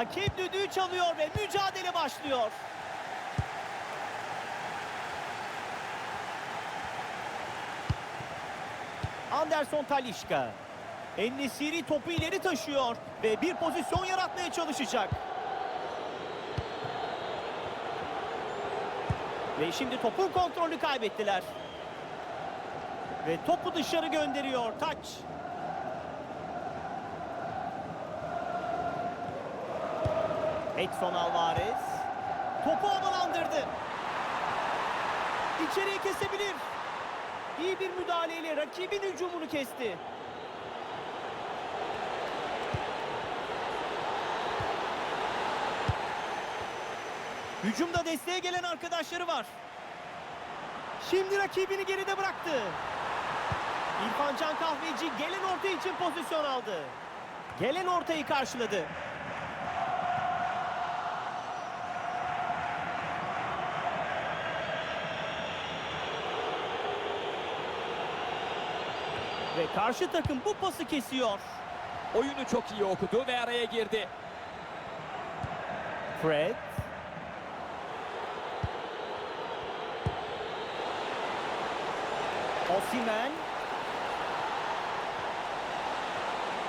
Hakem düdüğü çalıyor ve mücadele başlıyor. Anderson Talişka. Ennesiri topu ileri taşıyor ve bir pozisyon yaratmaya çalışacak. Ve şimdi topun kontrolü kaybettiler. Ve topu dışarı gönderiyor. Taç. Edson Alvarez. Topu havalandırdı. İçeriye kesebilir. İyi bir müdahaleyle rakibin hücumunu kesti. Hücumda desteğe gelen arkadaşları var. Şimdi rakibini geride bıraktı. İrfan Can Kahveci gelen orta için pozisyon aldı. Gelen ortayı karşıladı. Ve karşı takım bu pası kesiyor. Oyunu çok iyi okudu ve araya girdi. Fred. Osimhen.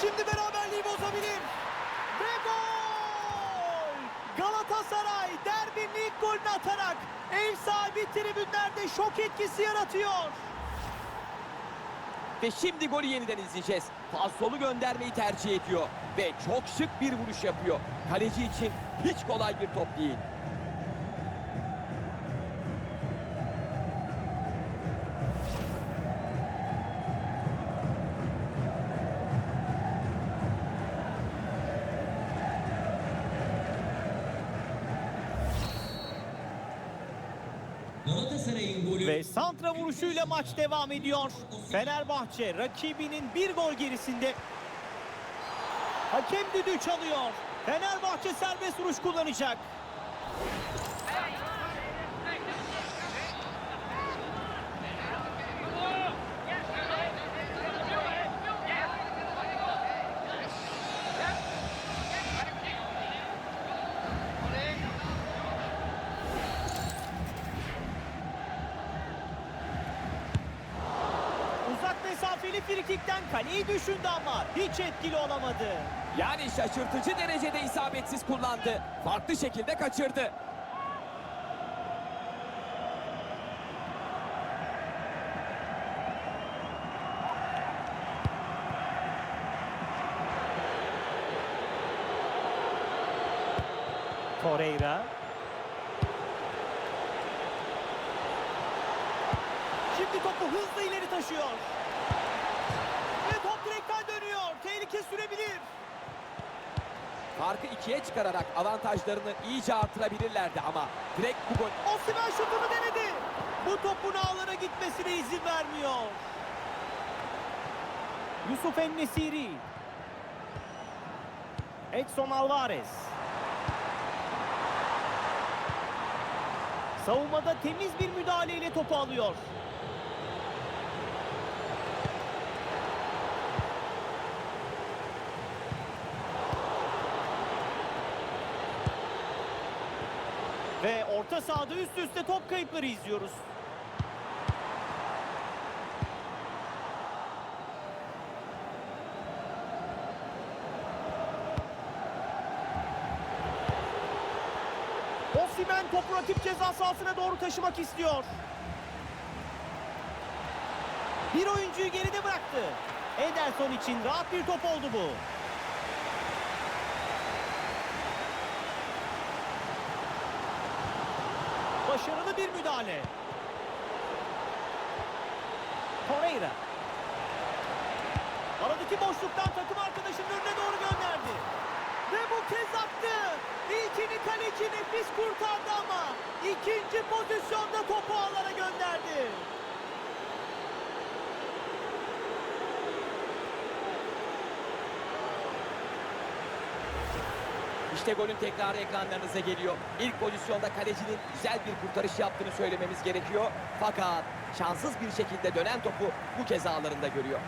Şimdi beraberliği bozabilir. Ve gol! Galatasaray derbinin ilk golünü atarak ev sahibi tribünlerde şok etkisi yaratıyor. Ve şimdi golü yeniden izleyeceğiz. Falsolu göndermeyi tercih ediyor. Ve çok şık bir vuruş yapıyor. Kaleci için hiç kolay bir top değil. Ve santra vuruşuyla maç devam ediyor. Fenerbahçe rakibinin bir gol gerisinde. Hakem düdüğü çalıyor. Fenerbahçe serbest vuruş kullanacak. Mesafeli frikikten kaleyi düşündü ama hiç etkili olamadı. Yani şaşırtıcı derecede isabetsiz kullandı. Farklı şekilde kaçırdı. Torreira. Şimdi topu hızla ileri taşıyor. Tehlike sürebilir. Farkı ikiye çıkararak avantajlarını iyice artırabilirlerdi ama direkt bu gol Osimhen şutunu denedi. Bu topun ağlara gitmesine izin vermiyor. Yusuf Ennesiri. Edson Alvarez. Savunmada temiz bir müdahaleyle topu alıyor. Ve orta sahada üst üste top kayıpları izliyoruz. Osimhen topu rakip ceza sahasına doğru taşımak istiyor. Bir oyuncuyu geride bıraktı. Ederson için rahat bir top oldu bu. Başarılı bir müdahale. Torreira. Aradaki boşluktan takım arkadaşının önüne doğru gönderdi. Ve bu kez attı. İlkini kaleci nefis kurtardı ama ikinci pozisyonda topu ağlara gönderdi. İşte golün tekrarı ekranlarınıza geliyor. İlk pozisyonda kalecinin güzel bir kurtarış yaptığını söylememiz gerekiyor. Fakat şanssız bir şekilde dönen topu bu kez ağlarında görüyor.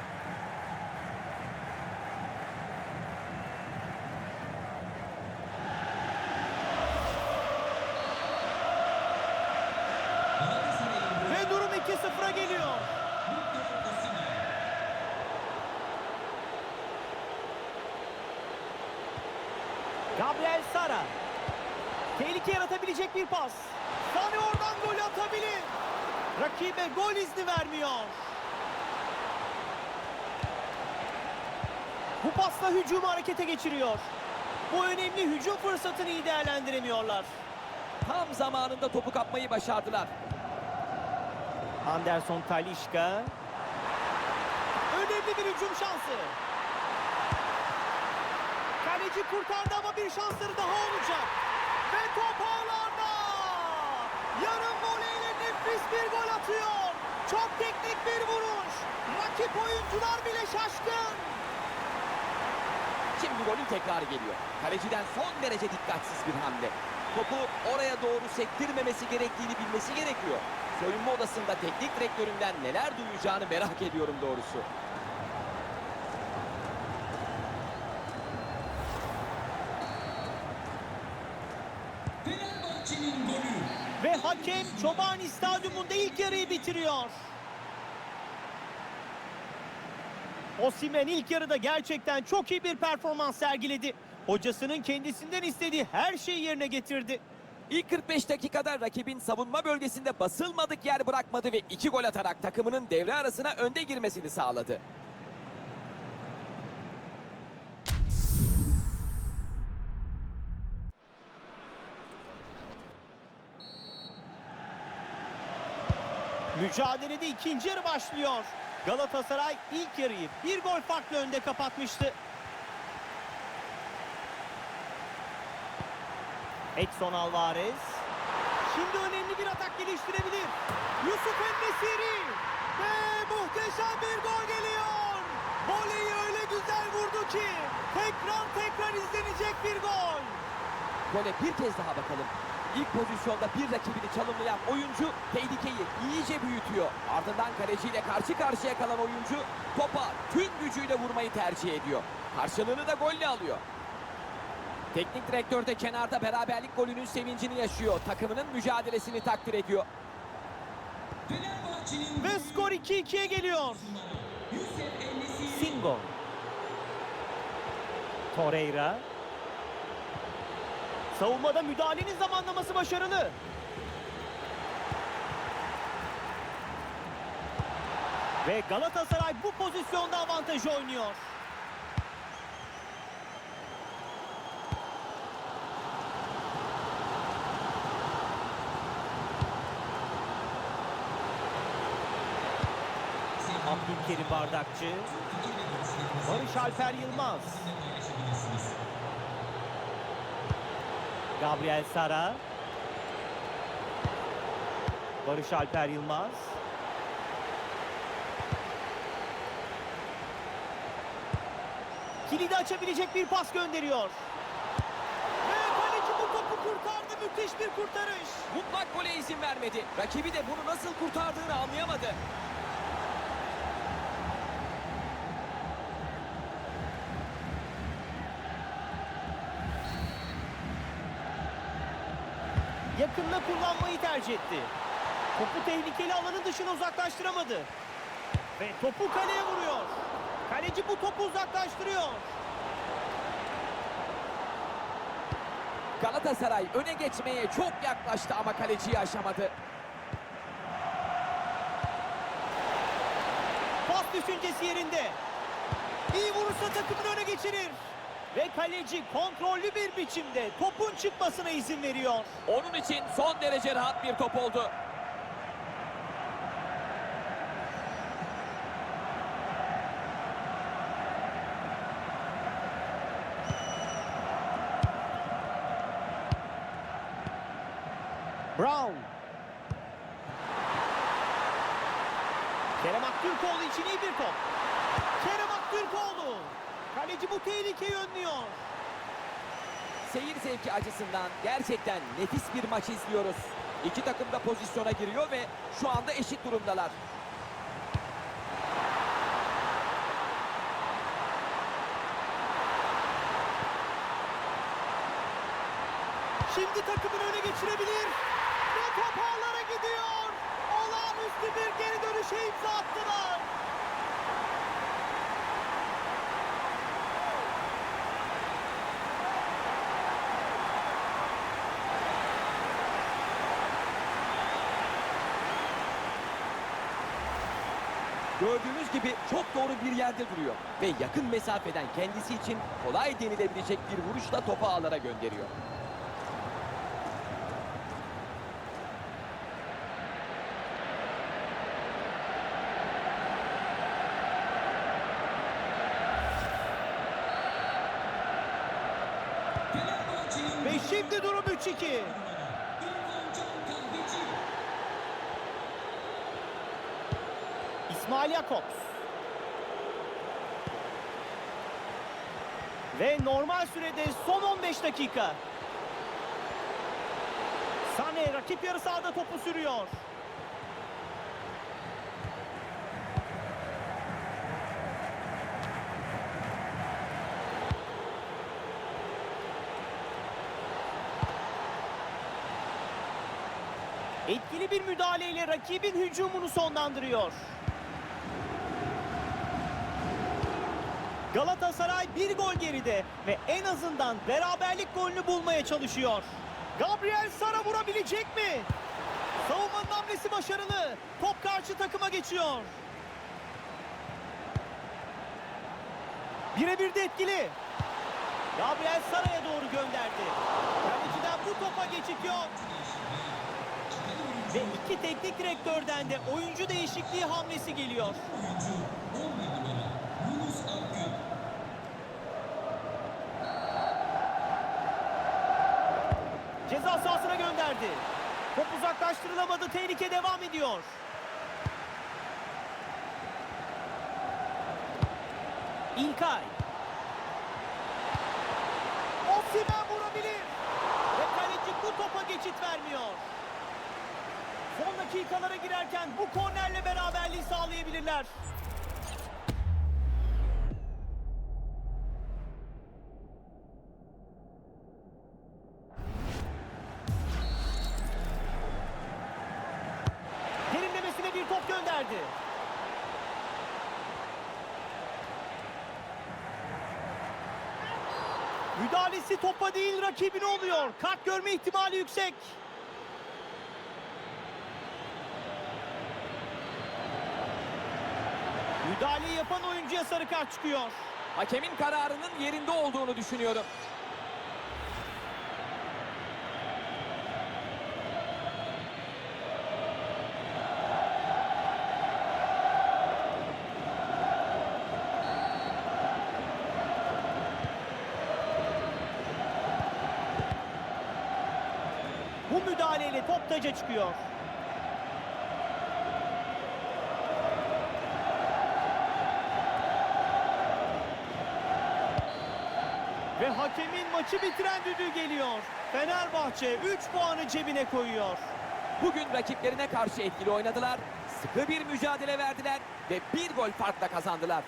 Gabriel Sara. Tehlike yaratabilecek bir pas. Sane oradan gol atabilir. Rakibe gol izni vermiyor. Bu pasla hücumu harekete geçiriyor. Bu önemli hücum fırsatını iyi değerlendiremiyorlar. Tam zamanında topu kapmayı başardılar. Anderson Talişka. Önemli bir hücum şansı. Kaleci kurtardı ama bir şansları daha olacak. Ve top ağlarda. Yarım voleyle nefis bir gol atıyor. Çok teknik bir vuruş. Rakip oyuncular bile şaşkın. Şimdi golün tekrarı geliyor. Kaleciden son derece dikkatsiz bir hamle. Topu oraya doğru sektirmemesi gerektiğini bilmesi gerekiyor. Soyunma odasında teknik direktöründen neler duyacağını merak ediyorum doğrusu. Fenerbahçe'nin golü. Ve hakem Çobani Stadyumunda ilk yarıyı bitiriyor. Osimhen ilk yarıda gerçekten çok iyi bir performans sergiledi. Hocasının kendisinden istediği her şeyi yerine getirdi. İlk 45 dakikada rakibin savunma bölgesinde basılmadık yer bırakmadı ve iki gol atarak takımının devre arasına önde girmesini sağladı. Mücadelede ikinci yarı başlıyor. Galatasaray ilk yarıyı bir gol farklı önde kapatmıştı. Edson Alvarez. Şimdi önemli bir atak geliştirebilir. Yusuf Endesiri. Ve muhteşem bir gol geliyor. Voleyi öyle güzel vurdu ki tekrar tekrar izlenecek bir gol. Gole bir kez daha bakalım. İlk pozisyonda bir rakibini çalımlayan oyuncu tehlikeyi iyice büyütüyor. Ardından kaleciyle karşı karşıya kalan oyuncu topa tüm gücüyle vurmayı tercih ediyor. Karşılığını da golle alıyor. Teknik direktör de kenarda beraberlik golünün sevincini yaşıyor. Takımının mücadelesini takdir ediyor. Ve skor 2-2'ye geliyor. Singo. Torreira. Savunmada müdahalenin zamanlaması başarılı. Ve Galatasaray bu pozisyonda avantajı oynuyor. Abdülkerim Bardakçı. Barış Alper Yılmaz. Gabriel Sara. Barış Alper Yılmaz. Kilidi açabilecek bir pas gönderiyor. Ve kaleci bu topu kurtardı. Müthiş bir kurtarış. Mutlak gole izin vermedi. Rakibi de bunu nasıl kurtardığını anlayamadı. Yakında kullanmayı tercih etti. Topu tehlikeli alanın dışına uzaklaştıramadı. Ve topu kaleye vuruyor. Kaleci bu topu uzaklaştırıyor. Galatasaray öne geçmeye çok yaklaştı ama kaleciyi aşamadı. Pas düşüncesi yerinde. İyi vurursa takımını öne geçirir. Ve kaleci kontrollü bir biçimde topun çıkmasına izin veriyor. Onun için son derece rahat bir top oldu. Brown. Kerem Aktürkoğlu için iyi bir top. Kerem Aktürkoğlu. Kaleci bu tehlikeyi önlüyor. Seyir zevki açısından gerçekten nefis bir maç izliyoruz. İki takım da pozisyona giriyor ve şu anda eşit durumdalar. Şimdi takımını öne geçirebilir. Ve top ağlara gidiyor. Olağanüstü bir geri dönüşe imza attılar. Gördüğünüz gibi çok doğru bir yerde duruyor. Ve yakın mesafeden kendisi için kolay denilebilecek bir vuruşla topu ağlara gönderiyor. Ve şimdi durum 3-2. İrfan Can Kahveci. İsmail Jakobs. Ve normal sürede son 15 dakika. Sane rakip yarı sahada topu sürüyor. Etkili bir müdahaleyle rakibin hücumunu sonlandırıyor. Galatasaray bir gol geride ve en azından beraberlik golünü bulmaya çalışıyor. Gabriel Sara vurabilecek mi? Savunmanın hamlesi başarılı. Top karşı takıma geçiyor. Birebir de etkili. Gabriel Sara'ya doğru gönderdi. Kaleciden bu topa geçit yok. Ve iki teknik direktörden de oyuncu değişikliği hamlesi geliyor. Gönderdi. Top uzaklaştırılamadı. Tehlike devam ediyor. İlkay. Osimhen vurabilir. Ve kaleci bu topa geçit vermiyor. Son dakikalara girerken bu kornerle beraberliği sağlayabilirler. Müdahalesi topa değil rakibine oluyor. Kart görme ihtimali yüksek. Müdahaleyi yapan oyuncuya sarı kart çıkıyor. Hakemin kararının yerinde olduğunu düşünüyorum. Bu müdahaleyle top taca çıkıyor. Ve hakemin maçı bitiren düdüğü geliyor. Fenerbahçe 3 puanı cebine koyuyor. Bugün rakiplerine karşı etkili oynadılar, sıkı bir mücadele verdiler ve bir gol farkla kazandılar.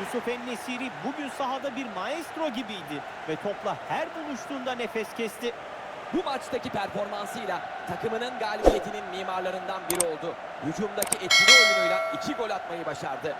Yusuf En-Nesiri bugün sahada bir maestro gibiydi ve topla her buluştuğunda nefes kesti. Bu maçtaki performansıyla takımının galibiyetinin mimarlarından biri oldu. Hücumdaki etkili oyunuyla iki gol atmayı başardı.